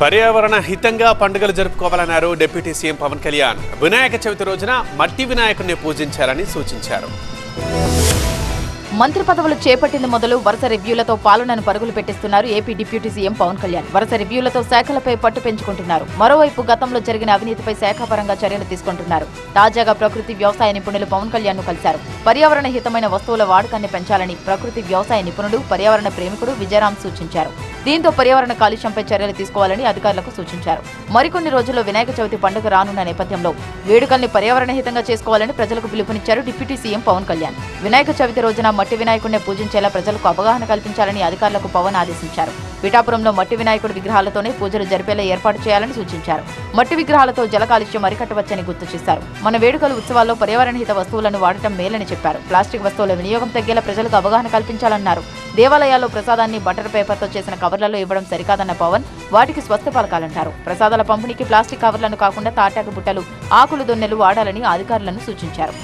పర్యావరణ హితంగా పండుగలు జరుపుకోవాలన్నారు డిప్యూటీ సీఎం పవన్ కళ్యాణ్. వినాయక చవితి రోజున మట్టి వినాయకుడిని పూజించాలని సూచించారు. మంత్రి పదవులు చేపట్టింది మొదలు వరుస రివ్యూలతో పాలనను పరుగులు పెట్టిస్తున్నారు AP deputy CM Pawan Kalyan. వరుస రివ్యూలతో శాఖలపై పట్టు పెంచుకుంటున్నారు. మరోవైపు గతంలో జరిగిన అవినీతిపై శాఖాపరంగా చర్యలు తీసుకుంటున్నారు. తాజాగా ప్రకృతి వ్యవసాయ నిపుణులు పవన్ కళ్యాణ్ను కలిశారు. పర్యావరణ హితమైన వస్తువుల వాడకాన్ని పెంచాలని ప్రకృతి వ్యవసాయ నిపుణుడు పర్యావరణ ప్రేమికుడు విజయరామ్ సూచించారు. దీంతో పర్యావరణ కాలుష్యంపై చర్యలు తీసుకోవాలని అధికారులకు సూచించారు. మరికొన్ని రోజుల్లో వినాయక చవితి పండుగ రానున్న నేపథ్యంలో వేడుకల్ని పర్యావరణ హితంగా చేసుకోవాలని ప్రజలకు పిలుపునిచ్చారు డిప్యూటీ సీఎం పవన్ కళ్యాణ్. వినాయక చవితి రోజున మట్టి వినాయకుడిని పూజించేలా ప్రజలకు అవగాహన కల్పించాలని అధికారులకు పవన్ ఆదేశించారు. పిఠాపురంలో మట్టి వినాయకుడి విగ్రహాలతోనే పూజలు జరిపేలా ఏర్పాటు చేయాలని సూచించారు. మట్టి విగ్రహాలతో జల కాలుష్యం అరికట్టవచ్చని గుర్తు చేశారు. మన వేడుకలు ఉత్సవాల్లో పర్యావరణ హిత వస్తువులను వాడటం మేలని చెప్పారు. ప్లాస్టిక్ వస్తువుల వినియోగం తగ్గేలా ప్రజలకు అవగాహన కల్పించాలన్నారు. దేవాలయాల్లో ప్రసాదాన్ని బటర్ పేపర్తో చేసిన కవర్ కవర్లలో ఇవ్వడం సరికాదన్న పవన్ వాటికి స్వస్థ పలకాలంటారు. ప్రసాదాల పంపిణీకి ప్లాస్టిక్ కవర్లను కాకుండా తాటాకు బుట్టలు ఆకులు దొన్నెలు వాడాలని అధికారులను సూచించారు.